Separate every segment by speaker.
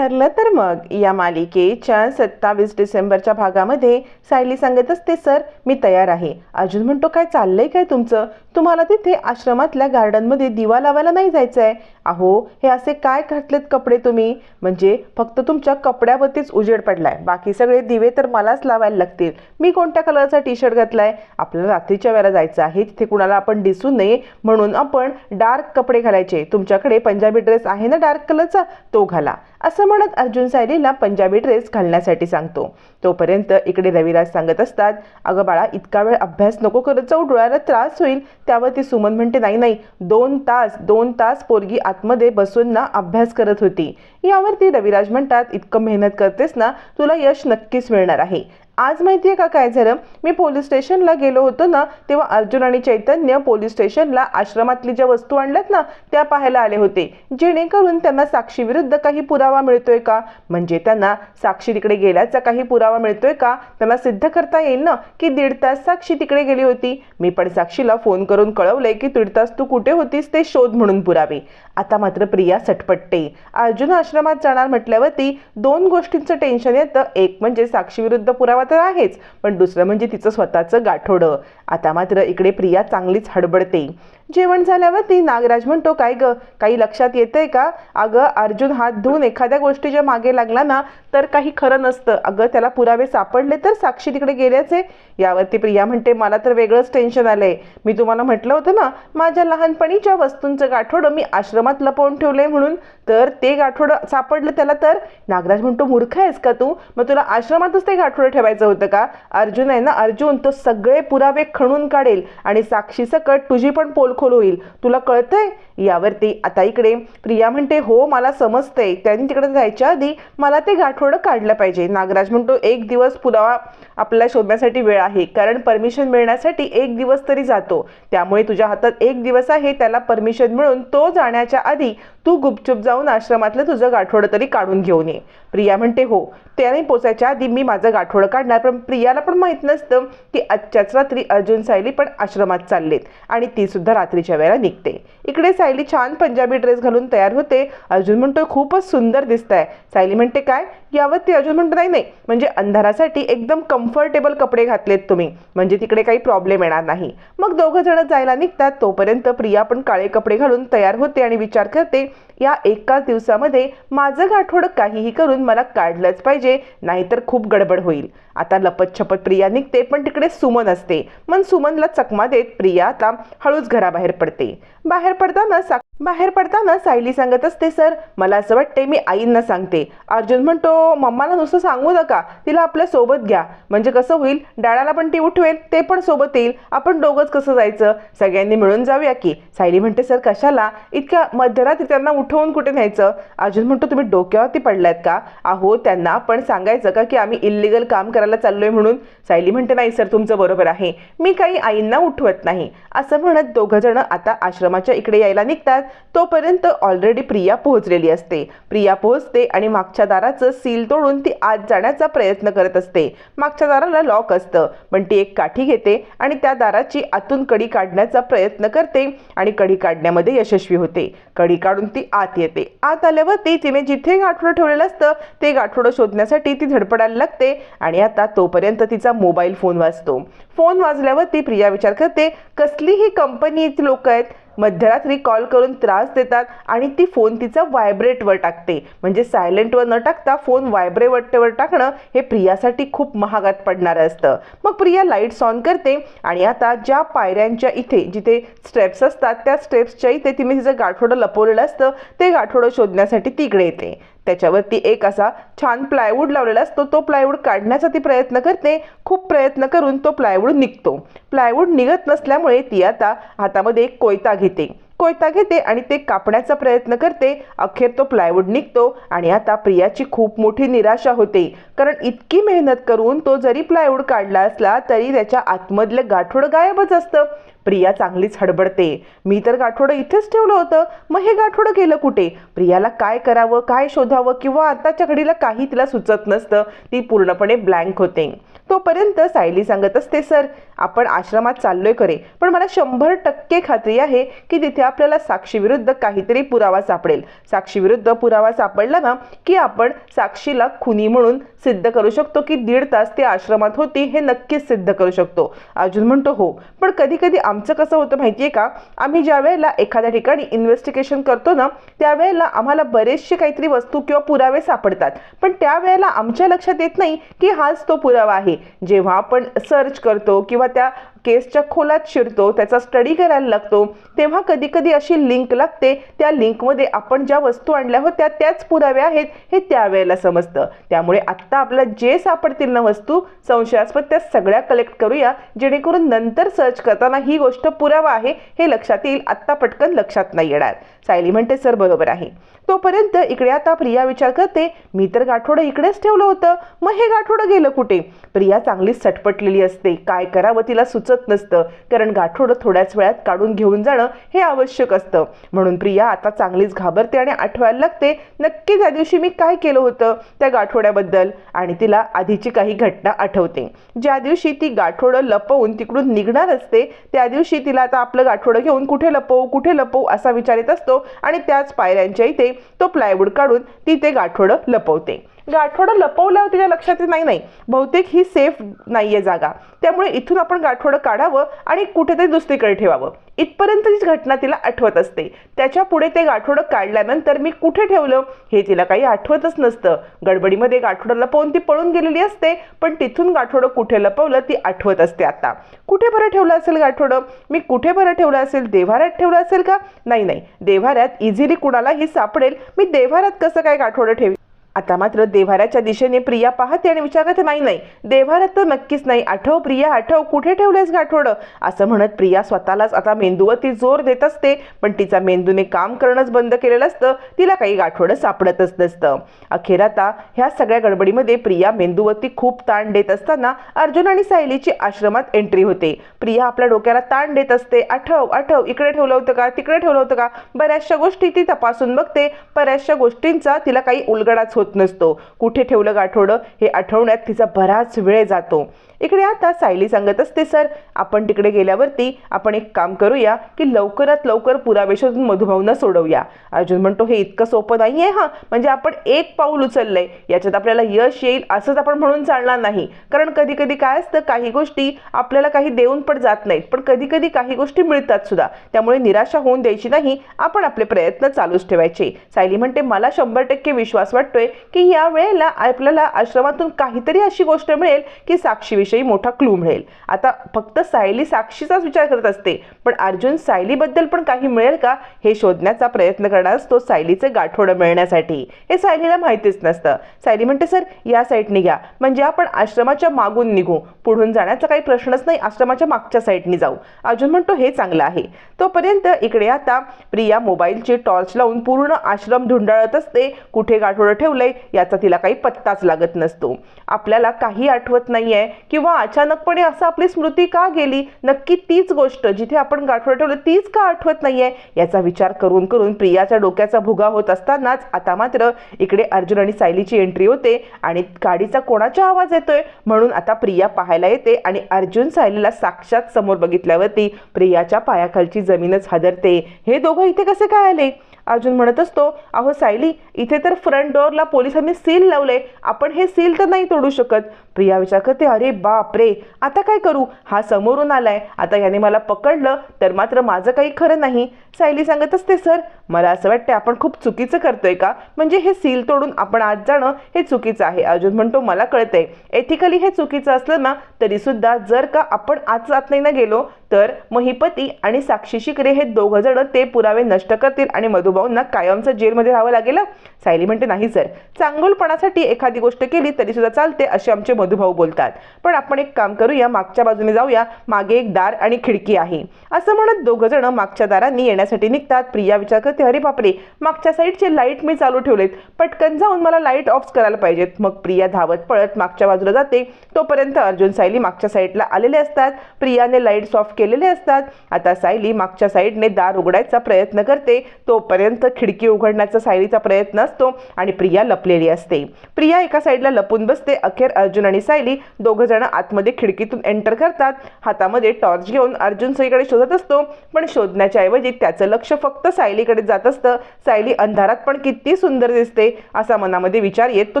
Speaker 1: ठरलं तर मग. या मालिकेच्या सत्तावीस डिसेंबरच्या भागामध्ये सायली सांगत असते सर मी तयार आहे. अजून म्हणतो काय चाललंय काय तुमचं? तुम्हाला तिथे आश्रमातल्या गार्डनमध्ये दिवा लावायला नाही जायचं आहे अहो हे असे काय घातलेत कपडे तुम्ही? म्हणजे फक्त तुमच्या कपड्यावरतीच उजेड पडलाय. बाकी सगळे दिवे तर मलाच लावायला लागतील. मी कोणत्या कलरचा टी शर्ट घातलाय? आपल्याला रात्रीच्या वेळेला जायचं आहे. तिथे कुणाला आपण दिसू नये म्हणून आपण डार्क कपडे घालायचे. तुमच्याकडे पंजाबी ड्रेस आहे ना डार्क कलरचा? तो घाला. असं म्हणत अर्जुन सायलीला पंजाबी ड्रेस घालण्यासाठी सांगतो. तोपर्यंत इकडे रविराज सांगत असतात अगं बाळा इतका वेळ अभ्यास नको करत जाऊ डोळ्याला त्रास होईल. त्यावरती सुमन म्हणते नाही नाही दोन तास दोन तास पोरगी आतमध्ये बसून ना अभ्यास करत होती. यावर ती रविराज म्हणतात इतकं मेहनत करतेस ना तुला यश नक्कीच मिळणार आहे. आज माहिती आहे का काय झालं? मी पोलीस स्टेशनला गेलो होतो ना तेव्हा अर्जुन आणि चैतन्य पोलीस स्टेशनला आश्रमातली ज्या वस्तू आणल्यात ना त्या पाहायला आले होते. जेणेकरून त्यांना साक्षीविरुद्ध काही पुरावा मिळतोय का? म्हणजे त्यांना साक्षी तिकडे गेल्याचा काही पुरावा मिळतोय का? त्यांना सिद्ध करता येईल ना की दीड तास साक्षी तिकडे गेली होती. मी पण साक्षीला फोन करून कळवलंय की दीड तास तू कुठे होतीस ते शोध म्हणून पुरावे. आता मात्र प्रिया सटपटते. अर्जुन आश्रमात जाणार म्हटल्यावरती दोन गोष्टींचं टेन्शन येतं. एक म्हणजे साक्षीविरुद्ध पुरावा तर आहेच. पण दुसरं म्हणजे तिचं स्वतःचं गाठोडं. आता मात्र इकडे प्रिया चांगलीच हडबडते. जेवण झाल्यावरती नागराज म्हणतो काय ग काही लक्षात येतंय का? अगं अर्जुन हात धुवून एखाद्या गोष्टीच्या मागे लागला ना तर काही खरं नसतं. अगं त्याला पुरावे सापडले तर साक्षी तिकडे गेल्याचे. यावरती प्रिया म्हणते मला तर वेगळंच टेन्शन आलंय. मी तुम्हाला म्हटलं होतं ना माझ्या लहानपणीच्या वस्तूंचं गाठोडं मी आश्रमात लपवून ठेवलंय म्हणून. तर ते गाठोडं सापडलं त्याला तर? नागराज म्हणतो मूर्ख आहेस का तू? मग तुला आश्रमातच ते गाठोडं ठेवायचं होतं का? अर्जुन आहे ना अर्जुन तो सगळे पुरावे खणून काढेल आणि साक्षी सकट तुझी पण खोल होईल तुला कळतंय? यावरती. आता इकडे प्रिया म्हणते हो मला समजते त्यांनी तिकडे जायच्या आधी मला ते गाठोडं काढलं पाहिजे. नागराज म्हणतो एक दिवस पुरावा आपल्याला शोधण्यासाठी वेळ आहे. कारण परमिशन मिळण्यासाठी एक दिवस तरी जातो. त्यामुळे तुझ्या हातात एक दिवस आहे त्याला परमिशन मिळून तो जाण्याच्या आधी तू गुपचूप जाऊन आश्रमातलं तुझं गाठोडं तरी काढून घेऊन ये. प्रिया म्हणते हो त्याने पोचायच्या आधी मी माझं गाठोडं काढणार पण प्रियाला पण माहीत नसतं की आजच्याच रात्री अर्जुन सायली पण आश्रमात चाललेत आणि ती सुद्धा रात्रीच्या वेळेला निघते. इकडे सायली छान पंजाबी ड्रेस घालून तयार होते. अर्जुन म्हणतोय खूपच सुंदर दिसताय. सायली म्हणते काय? यावरती अर्जुन म्हणतो नाही नाही म्हणजे अंधारासाठी एकदम कम्फर्टेबल कपडे घातलेत तुम्ही म्हणजे तिकडे काही प्रॉब्लेम येणार नाही. मग दोघं जण जायला निघतात तोपर्यंत प्रिया पण काळे कपडे घालून तयार होते आणि विचार करते या एकाच दिवसामध्ये माझं गाठोड काहीही करून मला काढलंच पाहिजे नाहीतर खूप गडबड होईल. आता लपत छपत प्रिया निघते पण तिकडे सुमन असते. मग सुमनला चकमा देत प्रिया आता हळूच घराबाहेर पडते. बाहेर पडताना सा बाहेर पडताना सायली सांगत असते सर मला असं वाटते मी आईंना सांगते. अर्जुन म्हणतो मम्माला नुसतं सांगू नका. तिला आपल्यासोबत घ्या. म्हणजे कसं होईल? डाळाला पण ती उठवेल ते पण सोबत येईल. आपण दोघंच कसं जायचं? सगळ्यांनी मिळून जाऊया की. सायली म्हणते सर कशाला? इतक्या मध्यरात्री त्यांना उठवून कुठे न्यायचं? अर्जुन म्हणतो तुम्ही डोक्यावरती पडलायत का? अहो त्यांना पण सांगायचं का की आम्ही इल्लिगल काम करायला चाललोय म्हणून? सायली म्हणते नाही सर तुमचं बरोबर आहे. मी काही आईंना उठवत नाही. असं म्हणत दोघं जण आता आश्रमाच्या इकडे यायला निघतात. तोपर्यंत ऑलरेडी प्रिया पोहोचलेली असते. प्रिया पोहोचते आणि मागच्या दाराचं सील तोडून ती आत जाण्याचा प्रयत्न करत असते. मागच्या दाराला लॉक असतं. पण ती एक काठी घेते आणि त्या दाराची आतून कडी काढण्याचा प्रयत्न करते आणि कडी काढण्यामध्ये यशस्वी होते. कडी काढून ती आत येते. आत आल्यावरती तिने जिथे गाठोडं ठेवलेलं असतं ते गाठोडं शोधण्यासाठी ती धडपडायला लागते आणि आता तोपर्यंत तिचा मोबाईल फोन वाजतो. फोन वाजल्यावर ती प्रिया विचार करते कसलीही कंपनीची लोक आहेत मध्यरात्री कॉल करून त्रास देतात आणि ती फोन तिचा व्हायब्रेटवर टाकते. म्हणजे सायलेंटवर न टाकता फोन व्हायब्रेवरटेवर टाकणं हे प्रियासाठी खूप महागात पडणारं असतं. मग प्रिया लाईट्स ऑन करते आणि आता ज्या पायऱ्यांच्या इथे जिथे स्टेप्स असतात त्या स्टेप्सच्या इथे तिने तिचं गाठोडं लपवलेलं असतं ते गाठोडं शोधण्यासाठी तिकडे येते. त्याच्यावरती एक असा छान प्लायवूड लावलेला असतो. तो प्लायवूड काढण्याचा ती प्रयत्न करते. खूप प्रयत्न करून तो प्लायवूड निघतो. प्लायवूड निघत नसल्यामुळे ती आता हातामध्ये एक कोयता घेते. कोयता घेते आणि ते कापण्याचा प्रयत्न करते. अखेर तो प्लायवूड निघतो आणि आता प्रियाची खूप मोठी निराशा होते. कारण इतकी मेहनत करून तो जरी प्लायवूड काढला असला तरी त्याच्या आतमधलं गाठोड गायबच असतं. प्रिया चांगलीच हडबडते. मी तर गाठोडं इथेच ठेवलं होतं. मग हे गाठोडं गेलं कुठे? प्रियाला काय करावं काय शोधावं किंवा आताच्या घडीला काही तिला सुचत नसतं. ती पूर्णपणे ब्लँक होते. तोपर्यंत सायली सांगत असते सर आपण आश्रमात चाललोय करे पण मला शंभर टक्के खात्री आहे की तिथे आपल्याला साक्षीविरुद्ध काहीतरी पुरावा सापडेल. साक्षीविरुद्ध पुरावा सापडला ना की आपण साक्षीला खुनी म्हणून सिद्ध करू शकतो की दीड तास ती आश्रमात होती हे नक्कीच सिद्ध करू शकतो. अर्जुन म्हणतो हो पण कधी कधी आमचं कसं होतं माहिती आहे का? आम्ही ज्या वेळेला एखाद्या ठिकाणी इन्व्हेस्टिगेशन करतो ना त्यावेळेला आम्हाला बरेचसे काहीतरी वस्तू किंवा पुरावे सापडतात. पण त्यावेळेला आमच्या लक्षात येत नाही की हाच तो पुरावा आहे. जेव्हा आपण सर्च करतो किंवा त्या केसच्या खोलात शिरतो त्याचा स्टडी करायला लागतो तेव्हा कधी कधी अशी लिंक लागते. त्या लिंकमध्ये आपण ज्या वस्तू आणल्या होत्या त्याच पुराव्या आहेत हे त्यावेळेला समजतं. त्यामुळे आत्ता आपल्या जे सापडतील ना वस्तू संशयास्पद त्या सगळ्या कलेक्ट करूया. जेणेकरून नंतर सर्च करताना ही गोष्ट पुरावा आहे हे लक्षात येईल. आत्ता पटकन लक्षात नाही येणार. सायली म्हणते सर बरोबर आहे. तोपर्यंत इकडे आता प्रिया विचार करते मी तर गाठोडं इकडेच ठेवलं होतं. मग हे गाठोडं गेलं कुठे? प्रिया चांगलीच सटपटलेली असते. काय करावं तिला सुच सुचत नसतं. कारण गाठोडं थोड्याच वेळात काढून घेऊन जाणं हे आवश्यक असतं. म्हणून प्रिया आता चांगलीच घाबरते आणि आठवायला लागते नक्की त्या दिवशी मी काय केलं होतं त्या गाठोड्याबद्दल? आणि तिला आधीची काही घटना आठवते. ज्या दिवशी ती गाठोडं लपवून तिकडून निघणार असते त्या दिवशी तिला आता आपलं गाठोडं घेऊन कुठे लपवू कुठे लपवू असा विचार येत असतो आणि त्याच पायऱ्यांच्या इथे तो प्लायवूड काढून ती ते गाठोडं लपवते. म्हणजे गाठोडं लपवल्यावर तिच्या लक्षात येत नाही नाही. बहुतेक ही सेफ नाही आहे जागा. त्यामुळे इथून आपण गाठोडं काढावं आणि कुठेतरी दुसरीकडे ठेवावं. इथपर्यंतचीच घटना तिला आठवत असते. त्याच्या पुढे ते गाठोडं काढल्यानंतर मी कुठे ठेवलं? हे तिला काही आठवतच नसतं. गडबडीमध्ये गाठोडं लपवून ती पळून गेलेली असते पण तिथून गाठोडं कुठे लपवलं ती आठवत असते आता. कुठे बरं ठेवलं असेल गाठोडं? मी कुठे बरं ठेवलं असेल? देव्हाऱ्यात ठेवलं असेल का? नाही नाही. देव्हाऱ्यात इझिली कुणालाही सापडेल. मी देव्हाऱ्यात कसं काय गाठोडं ठेवी आता मात्र देव्हाऱ्याच्या दिशेने प्रिया पाहते आणि विचार नाही नाही देव्हाऱ्यात तर नक्कीच नाही. आठव प्रिया आठव कुठे ठेवलेस गाठोडं? असं म्हणत प्रिया स्वतःलाच आता मेंदूवरती जोर देत असते पण तिचा मेंदूने काम करणंच बंद केलेलं असतं. तिला काही गाठोडं सापडतच नसतं. अखेर आता ह्या सगळ्या गडबडीमध्ये प्रिया मेंदूवरती खूप ताण देत असताना अर्जुन आणि सायलीची आश्रमात एंट्री होते. प्रिया आपल्या डोक्याला ताण देत असते. आठव आठव इकडे ठेवलं होतं का? तिकडे ठेवलं होतं का? बऱ्याचशा गोष्टी ती तपासून बघते. बऱ्याचशा गोष्टींचा तिला काही उलगडाच होत नसतो. कुठे ठेवलं गाठोडं हे आठवण्यात तिचा बराच वेळ जातो. इकडे आता सायली सांगत असते सर आपण तिकडे गेल्यावरती आपण एक काम करूया की लवकरात लवकर पुरावे शोधून मधुभाऊंना सोडवूया. अर्जुन म्हणतो हे इतकं सोपं नाही आहे हां. म्हणजे आपण एक पाऊल उचललंय. याच्यात आपल्याला यश येईल असंच आपण म्हणून चालणार नाही. कारण कधी कधी काय असतं काही गोष्टी आपल्याला काही देऊन पण जात नाहीत. पण कधी कधी काही गोष्टी मिळतात सुद्धा. त्यामुळे निराशा होऊन द्यायची नाही. आपण आपले प्रयत्न चालूच ठेवायचे. सायली म्हणते मला शंभर टक्के विश्वास वाटतोय की या वेळेला आपल्याला आश्रमातून काहीतरी अशी गोष्ट मिळेल की साक्षी साक्षीविषयी मोठा क्लू मिळेल. आता फक्त सायली साक्षीचाच विचार करत असते पण अर्जुन सायलीबद्दल पण काही मिळेल का? हे शोधण्याचा प्रयत्न करणार असतो सायलीचे गाठोडं मिळण्यासाठी. हे सायलीला माहितीच नसतं. सायली म्हणते सर या साईडने घ्या. म्हणजे आपण आश्रमाच्या मागून निघू. पुढून जाण्याचा काही प्रश्नच नाही. आश्रमाच्या मागच्या साईडने जाऊ. अर्जुन म्हणतो हे चांगलं आहे. तोपर्यंत इकडे आता प्रिया मोबाईलची टॉर्च लावून पूर्ण आश्रम धुंडाळत असते. कुठे गाठोडं ठेवलंय? याचा तिला काही पत्ताच लागत नसतो. आपल्याला काही आठवत नाहीये किंवा अचानकपणे असं आपली स्मृती का गेली? नक्की तीच गोष्ट जिथे आपण गाठवड ठेवलं तीच का आठवत नाहीये? याचा विचार करून करून प्रियाच्या डोक्याचा भुगा होत असतानाच आता मात्र इकडे अर्जुन आणि सायलीची एंट्री होते आणि गाडीचा कोणाचा आवाज येतोय? म्हणून आता प्रिया पाहायला येते आणि अर्जुन सायलीला साक्षात समोर बघितल्यावरती प्रियाच्या पायाखालची जमीनच हादरते. हे दोघं इथे कसे काय आले? अर्जुन म्हणत असतो अहो सायली इथे तर फ्रंट डोअरला पोलिसांनी सील लावले आपण हे सील तर नाही तोडू शकत. प्रिया विचार करते अरे बाप रे आता काय करू? हा समोरून आलाय. आता याने मला पकडलं तर मात्र माझं काही खरं नाही. सायली सांगत असते सर मला असं वाटतं आपण खूप चुकीचं करतोय का? म्हणजे हे सील तोडून आपण आज जाणं हे चुकीचं आहे. अर्जुन म्हणतो मला कळतंय. एथिकली हे चुकीचं असलं ना तरी सुद्धा जर का आपण आज जात नाही ना गेलो तर महिपती आणि साक्षी शिकरे हे दोघं जण ते पुरावे नष्ट करतील आणि मधुभाऊंना कायमचं जेलमध्ये राहावं लागेल. सायली म्हणते नाही सर. चांगुलपणासाठी एखादी गोष्ट केली तरी सुद्धा चालते असे आमचे मधुभाऊ बोलतात. पण आपण एक काम करूया मागच्या बाजूने जाऊया. मागे एक दार आणि खिडकी आहे. असं म्हणत दोघं जण मागच्या दारांनी येण्यासाठी निघतात. प्रिया विचार करते अरे बापरे मागच्या साईडचे लाइट मी चालू ठेवलेत. पटकन जाऊन मला लाइट ऑफ करायला पाहिजेत. मग प्रिया धावत पळत मागच्या बाजूला जाते. तोपर्यंत अर्जुन सायली मागच्या साईडला आलेले असतात. प्रियाने लाईट्स ऑफ केलेले असतात. आता सायली मागच्या साईडने दार उघडायचा प्रयत्न करते. तोपर्यंत खिडकी उघडण्याचा सायलीचा प्रयत्न असतो आणि प्रिया लपलेली असते. प्रिया एका साईडला लपून बसते. अखेर अर्जुन आणि सायली दोघं जण आतमध्ये खिडकीतून एंटर करतात. हातामध्ये टॉर्च घेऊन अर्जुन सईकडे शोधत असतो. पण शोधण्याच्या ऐवजी त्याचं लक्ष फक्त सायलीकडे जात असतं. सायली अंधारात पण किती सुंदर दिसते असा मनामध्ये विचार येत तो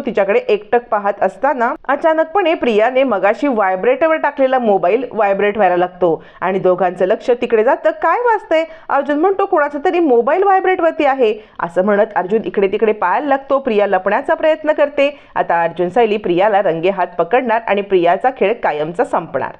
Speaker 1: तिच्याकडे एकटक पाहत असताना अचानकपणे प्रियाने मगाशी व्हायब्रेटवर टाकलेला मोबाईल व्हायब्रेट व्हायला लागतो. आणि दोघांचं लक्ष तिकडे जातं. काय वाजतंय अर्जुन म्हणतो कोणाचा तरी मोबाईल व्हायब्रेटवरती आहे. असं म्हणत अर्जुन इकडे तिकडे पाहायला लागतो. प्रिया लपण्याचा प्रयत्न करते. आता अर्जुन सैली प्रियाला रंगे हात पकडणार आणि प्रियाचा खेळ कायमचा संपणार.